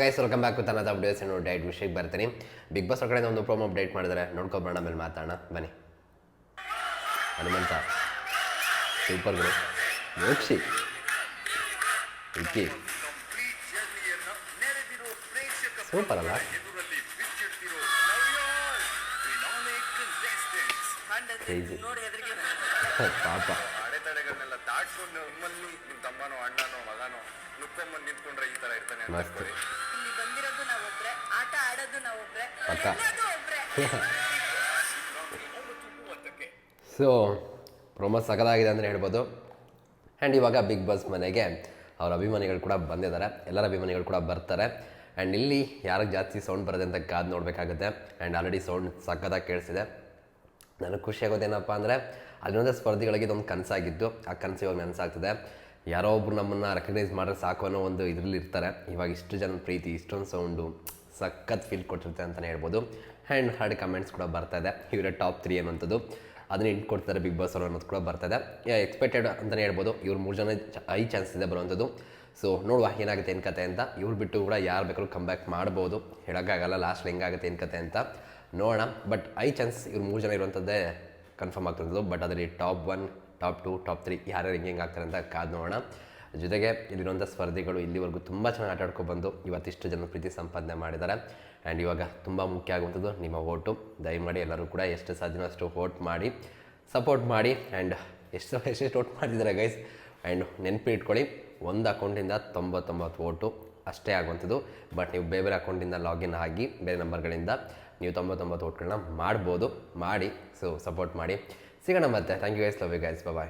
Guys welcome back with updates ಏನು diet ವಿಷಯಕ್ಕೆ ಬರ್ತೀನಿ. ಬಿಗ್ ಬಾಸ್ ಕಡೆಯಿಂದ ಒಂದು ಪ್ರೋಮೋ ಅಪ್ಡೇಟ್ ಮಾಡಿದ್ದಾರೆ. ನೋಡ್ಕೊಬೋಣ ಮೇಲೆ ಮಾತಾಡೋಣ. ಬನ್ನಿ. ಹನುಮಂತ. ಸೂಪರ್ ಗುರು. ಮೋಕ್ಷಿ. ಪ್ರೇಕ್ಷಕ ಸೂಪರ್ ಅಲ್ಲ. ನೋಡಿ ಪಾಪ. ನಿಮ್ಮಲ್ಲಿ ನಿಮ್ ತಮ್ಮನೋ ಅಣ್ಣನೋ ಮಗನೋ ನುಕ್ಕೊಂಬಂದು ನಿಂತ್ಕೊಂಡ್ರೆ ಈ ತರ ಇರ್ತಾನೆ ಅಂತ ಮೂವತ್ತಕ್ಕೆ ಸೊ ಪ್ರೊಮೋ ಸಕದಾಗಿದೆ ಅಂದರೆ ಹೇಳ್ಬೋದು. ಆ್ಯಂಡ್ ಇವಾಗ ಬಿಗ್ ಬಾಸ್ ಮನೆಗೆ ಅವ್ರ ಅಭಿಮಾನಿಗಳು ಕೂಡ ಬಂದಿದ್ದಾರೆ. ಎಲ್ಲರ ಅಭಿಮಾನಿಗಳು ಕೂಡ ಬರ್ತಾರೆ. ಆ್ಯಂಡ್ ಇಲ್ಲಿ ಯಾರಿಗೆ ಜಾಸ್ತಿ ಸೌಂಡ್ ಬರುತ್ತೆ ಅಂತ ಕಾದು ನೋಡಬೇಕಾಗುತ್ತೆ. ಆ್ಯಂಡ್ ಆಲ್ರೆಡಿ ಸೌಂಡ್ ಸಕ್ಕದಾಗಿ ಕೇಳಿಸಿದೆ. ನನಗೆ ಖುಷಿ ಆಗೋದೇನಪ್ಪ ಅಂದರೆ ಅಲ್ಲಿರೋದೇ ಸ್ಪರ್ಧಿಗಳಿಗೆ ಇದೊಂದು ಕನಸಾಗಿದ್ದು. ಆ ಕನಸು ಇವಾಗ ನನಸಾಗ್ತದೆ. ಯಾರೋ ಒಬ್ರು ನಮ್ಮನ್ನು ರೆಕಗ್ನೈಸ್ ಮಾಡಿದ್ರೆ ಸಾಕು ಅನ್ನೋ ಒಂದು ಇದರಲ್ಲಿ ಇರ್ತಾರೆ. ಇವಾಗ ಇಷ್ಟು ಜನ ಪ್ರೀತಿ ಇಷ್ಟೊಂದು ಸೌಂಡು ಸಖತ್ ಫೀಲ್ ಕೊಟ್ಟಿರುತ್ತೆ ಅಂತಲೇ ಹೇಳ್ಬೋದು. ಹ್ಯಾಂಡ್ ಹಾರ್ಡ್ ಕಮೆಂಟ್ಸ್ ಕೂಡ ಬರ್ತಾ ಇದೆ. ಇವರ ಟಾಪ್ ತ್ರೀ ಅನ್ನೋಂಥದ್ದು ಅದನ್ನ ಇಟ್ಕೊಡ್ತಾರೆ ಬಿಗ್ ಬಾಸ್ ಅವರು ಅನ್ನೋದು ಕೂಡ ಇದೆ. ಎಕ್ಸ್ಪೆಕ್ಟೆಡ್ ಅಂತಲೇ ಹೇಳ್ಬೋದು. ಇವ್ರು ಮೂರು ಜನ ಐ ಚಾನ್ಸ್ ಇದೆ ಬರುವಂಥದ್ದು. ಸೊ ನೋಡುವ ಏನಾಗುತ್ತೆ ಏನು ಕತೆ ಅಂತ. ಇವ್ರು ಬಿಟ್ಟು ಕೂಡ ಯಾರು ಬೇಕಾದ್ರೂ ಕಮ್ ಬ್ಯಾಕ್ ಮಾಡ್ಬೋದು. ಹೇಳೋಕ್ಕಾಗಲ್ಲ ಲಾಸ್ಟ್ ಹೆಂಗಾಗುತ್ತೆ ಏನು ಕತೆ ಅಂತ. ನೋಡೋಣ. ಬಟ್ ಐ ಚಾನ್ಸ್ ಇವ್ರು ಮೂರು ಜನ ಇರುವಂಥದ್ದೇ ಕನ್ಫರ್ಮ್ ಆಗ್ತಿರೋದು. ಬಟ್ ಅದರಲ್ಲಿ top one top two top three ಯಾರ್ಯಾರು ಹೆಂಗೆ ಹೆಂಗೆ ಆಗ್ತಾರೆ ಅಂತ ಕಾದು ನೋಡೋಣ. ಜೊತೆಗೆ ಇಲ್ಲಿರುವಂಥ ಸ್ಪರ್ಧಿಗಳು ಇಲ್ಲಿವರೆಗೂ ತುಂಬ ಚೆನ್ನಾಗಿ ಆಟ ಆಡ್ಕೊಬಂದು ಇವತ್ತಿಷ್ಟು ಜನ ಪ್ರೀತಿ ಸಂಪಾದನೆ ಮಾಡಿದ್ದಾರೆ. ಆ್ಯಂಡ್ ಇವಾಗ ತುಂಬ ಮುಖ್ಯ ಆಗುವಂಥದ್ದು ನಿಮ್ಮ ಓಟು. ದಯಮಾಡಿ ಎಲ್ಲರೂ ಕೂಡ ಎಷ್ಟು ಸಾಧ್ಯನೋ ಅಷ್ಟು ವೋಟ್ ಮಾಡಿ ಸಪೋರ್ಟ್ ಮಾಡಿ ಆ್ಯಂಡ್ ಎಷ್ಟು ಎಷ್ಟೆಷ್ಟು ವೋಟ್ ಮಾಡಿದ್ದಾರೆ ಗೈಸ್ ಆ್ಯಂಡ್ ನೆನಪಿಟ್ಕೊಳ್ಳಿ, ಒಂದು ಅಕೌಂಟಿಂದ ತೊಂಬತ್ತೊಂಬತ್ತು ಓಟು ಅಷ್ಟೇ ಆಗುವಂಥದ್ದು. ಬಟ್ ನೀವು ಬೇರೆ ಬೇರೆ ಅಕೌಂಟಿಂದ ಲಾಗಿನ್ ಆಗಿ ಬೇರೆ ನಂಬರ್ಗಳಿಂದ ನೀವು ತೊಂಬತ್ತೊಂಬತ್ತು ಓಟ್ಗಳನ್ನ ಮಾಡ್ಬೋದು. ಮಾಡಿ ಸೊ ಸಪೋರ್ಟ್ ಮಾಡಿ. ಸಿಗೋಣ ಮತ್ತೆ. Thank you guys love you guys bye